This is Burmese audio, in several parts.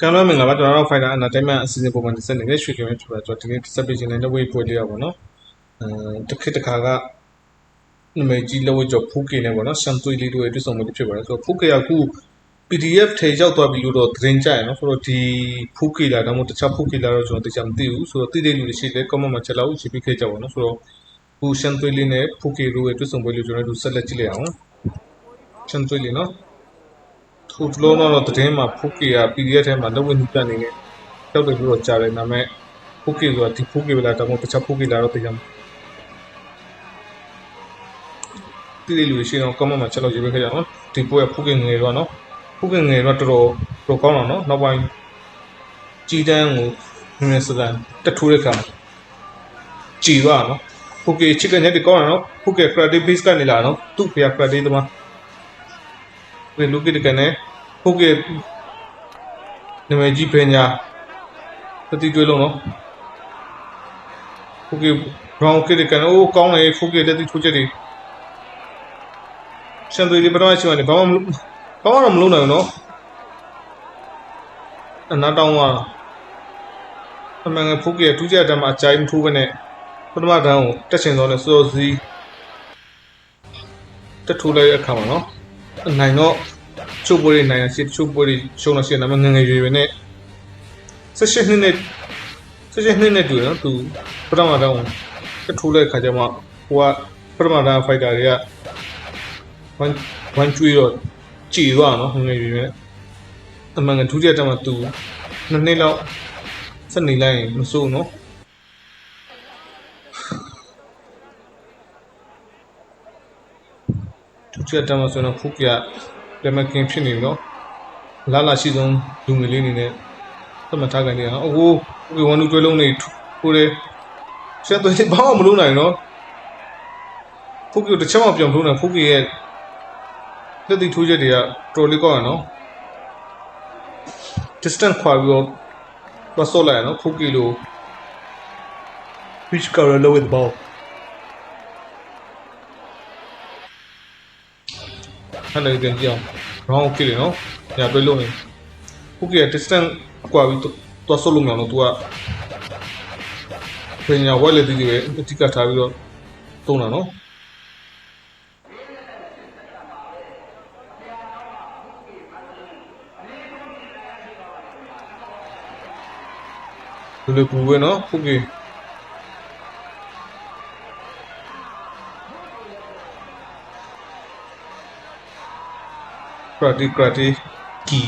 ကံလုံးမင်္ဂလာပါကျွန်တော်တို့ Fighter Entertainment အစီအစဉ်ပုံမှန်တစ်ဆက်နေတဲ့ရွှေကင်ပဲဖြစ်ပါကျွန်တော်ဒီနေ့တစ်ဆက်ပေးခြင်းနဲ့လက်ဝဲပွဲလေးရပါတော့အဲတစ်ခေတ်တစ်ခါကနမေကြီးလက်ဝဲကျော်ဖူးကေနဲ့ပေါ့နော်ရှမ်သွေးလေးတို့ရဲ့တွေ့ဆုံမှုတွေဖြစ်ပါတယ်ဆိုတော့ဖူးကေကအခု PDF ထဲရောက်သွားပြီလို့တော့သတင်းကြရနော်ဆိုတော့ဒီဖူးကေလာတော့မဟုတ်တခြားဖူးကေလာတော့ကျွန်တော်သိချင်မသိဘူးဆိုတော့သိတဲ့လူတွေရှိတယ် comment မှာချက်လောက်ရေးပေးခဲ့ကြပါတော့ဆိုတော့အခုရှမ်သွေးလေးနဲ့ဖူးကေတို့ရဲ့တွေ့ဆုံပွဲလေးကျွန်တော်တို့ဆက်လက်ကြည့်လိုက်အောင်ရှမ်သွေးလေးနော် ခုတလုံးတော့တည်င်းမှာဖုတ်ကေက PDF ထဲမှာလက်ဝဲနှူးပြနေတယ်တောက်တယ်လို့တော့ကြားတယ်ဒါပေမဲ့ဖုတ်ကေဆိုတာဒီဖုတ်ကေပဲလားဒါမှမဟုတ်တခြားဖုတ်ကေလားတော့သိကြမှာတိတိလူရှိတော့ comment မှာချက်လို့ရေးပေးခဲ့ကြအောင်ဒီပွဲကဖုတ်ကေငယ်တော့နော်ဖုတ်ကေငယ်တော့တော်တော်တော်ကောင်းတော့နော်နောက်ပိုင်းကြီးတန်းကိုနည်းနည်းစကန်တက်ထိုးတဲ့ခါကြည်သွားနော်ဖုတ်ကေချစ်ကနေတကောင်းနော်ဖုတ်ကေ credit base ကနေလာနော်သူ့ဖေ credit တမ ဘယ်လူကိတကနေဖုတ်ကေနာမည်ကြီးပညာတတိတွေးလုံးနော်ဖုတ်ကေ brown ကိတကနေအိုးကောင်းတယ်ဖုတ်ကေတက်တိထိုးချက်တွေရှန်သွေးလေးပထမရှိမှလည်းဘာမှမလုပ်ဘာမှတော့မလုပ်နိုင်ဘူးနော်အနာတောင်းသွားအမှန်ကဖုတ်ကေထူးချက်တက်မှာအကြိုင်မထိုးဘဲနဲ့ပထမတန်းကိုတက်ချင်သောနဲ့စောစီတက်ထိုးလိုက်တဲ့အခါမှာနော်အနိုင်တော့ ချုပ်ပွဲတွေနိုင်ရရှိချုပ်ပွဲတွေရှုံးလို့ရှိရင်ဒါမှငငယ်ရွယ်ရွယ်နဲ့ဆက်ရှိနှစ်နဲ့ဆက်ရှိနှစ်နဲ့တူတယ်နော်သူပထမတန်းကိုတက်ထိုးလိုက်တဲ့အခါကျမှဟိုကပထမတန်းဖိုက်တာတွေကဝမ်ဝမ်ကျွေးတော့ကြည်သွားနော်ငငယ်ရွယ်ရွယ်နဲ့အမှန်ကဒုတိယတန်းမှာသူနှစ်နှစ်လောက်ဆက်နေလိုက်ရင်မစိုးနော်သူချက်တမ်းမှာဆိုတော့ဖုက ရလက်မကင်ဖြစ်နေပြီနော်လာလာရှိဆုံးလူငယ်လေးအနေနဲ့သတ်မှတ်ထားကြနေတာအိုးဟိုကဝန်လူတွဲလုံးနေကိုလေဆက်သွေးဘာမှမလုပ်နိုင်နော်ဖုကရတစ်ချက်မှပြောင်းထိုးနေဖုကရရဲ့လက်တိထိုးချက်တွေကတော်လေးကောင်းရနော် distance ခွာပြီးတော့မဆော့လိုက်ရနော်ဖုကရလို which color low with ball ဟဲ့လေပြန်ကြည့်အောင် round okay လေနော်ညာတွဲလို့နေ okay distance ကွာပြီးတော့ဆော့လို့မရတော့ तू ကပညာဝက်လေတည်တည်ပဲအတိကထားပြီးတော့တုံးတာနော်လူလူပူပဲနော် okay ကရတီက ရတီကီ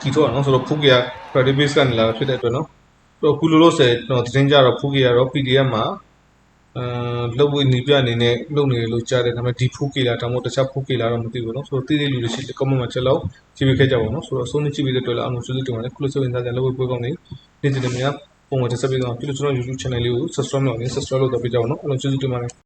ကီတော့နော်ဆိုတော့ဖူကရကရတီဘေးစ်ကနေလာဖြစ်တဲ့အတွက်နော်တော့ကူလိုလို့ဆယ်တော့တင်းကြတော့ဖူကရတော့ PDF မှာအဲလုပ်ဝေးနေပြအနေနဲ့လုပ်နေလို့ကြားတယ်ဒါပေမဲ့ဒီဖူကေလာဒါမှမဟုတ်တခြားဖူကေလာတော့မသိဘူးနော်ဆိုတော့တိတိလူတွေရှိတယ် comment မှာချက်လောက်ကြည့်ပေးခဲ့ကြပါဦးနော်ဆိုတော့အဆုံးနဲ့ကြည့်ပေးတဲ့အတွက်လည်းအမှုကျေးဇူးတင်ပါတယ်ခုလိုဆိုရင်ဒါကြလုပ်ဝေးပွဲကောင်းနေနေ့စဉ်တည်းများပုံမှန်တက်ဆက်ပေးတော့ပြုလို့ကျွန်တော် YouTube channel လေးကို subscribe လုပ်နေ subscribe လုပ်တော့ပြကြအောင်နော်အဲ့လိုကျေးဇူးတင်ပါတယ်